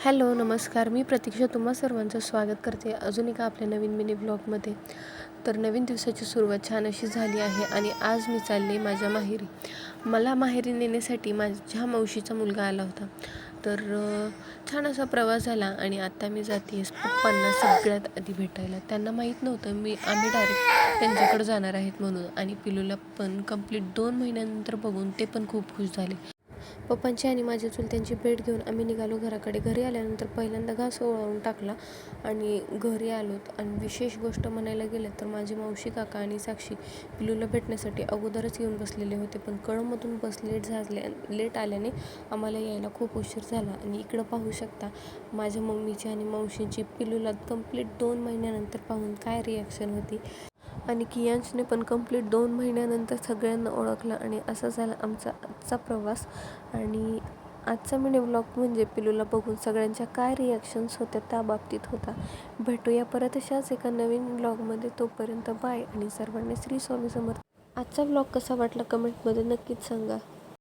Hello नमस्कार. मी प्रतीक्षा. तुम्हा सर्वांचं स्वागत करते. अजून एका आपल्या नवीन मिनी ब्लॉगमध्ये. तर नवीन दिवसाची सुरुवात छान अशी झाली आहे आणि आज मी चालले माझ्या माहेरी. मला माहेरी नेण्यासाठी माझ्या मावशीचा मुलगा आला होता. तर छान असा प्रवास झाला आणि आत्ता मी जाते पप्पांना सगळ्यात आधी भेटायला. त्यांना माहीत नव्हतं. मी आम्ही डायरेक्ट त्यांच्याकडे जाणार आहेत म्हणून आणि पिलूला पण कंप्लीट दोन महिन्यानंतर बघून ते पण खूप खुश झाले. पप्पांची आणि माझ्या चुलत्यांची भेट घेऊन आम्ही निघालो घराकडे. घरी आल्यानंतर पहिल्यांदा घास ओळवून टाकला आणि घरी आलोत. आणि विशेष गोष्ट म्हणायला गेलं तर माझी मावशी काका आणि साक्षी पिलूला भेटण्यासाठी अगोदरच येऊन बसलेले होते. पण कळमधून बस लेट झाले लेट आल्याने आम्हाला यायला खूप उशीर झाला. आणि इकडं पाहू शकता माझ्या मम्मीची आणि मावशीची पिलूला कंप्लीट दोन महिन्यानंतर पाहून काय रिॲक्शन होती. आणि कियांशने पण कंप्लीट दोन महिन्यानंतर सगळ्यांना ओळखलं आणि असा झाला आमचा आजचा प्रवास. आणि आजचा मिनी ब्लॉग म्हणजे पिलूला बघून सगळ्यांच्या काय रिॲक्शन्स होत्या त्या बाबतीत होता. भेटूया परत अशाच एका नवीन ब्लॉगमध्ये तोपर्यंत बाय आणि सर्वांनी श्री स्वामी समर्थ. आजचा ब्लॉग कसा वाटला कमेंटमध्ये नक्कीच सांगा.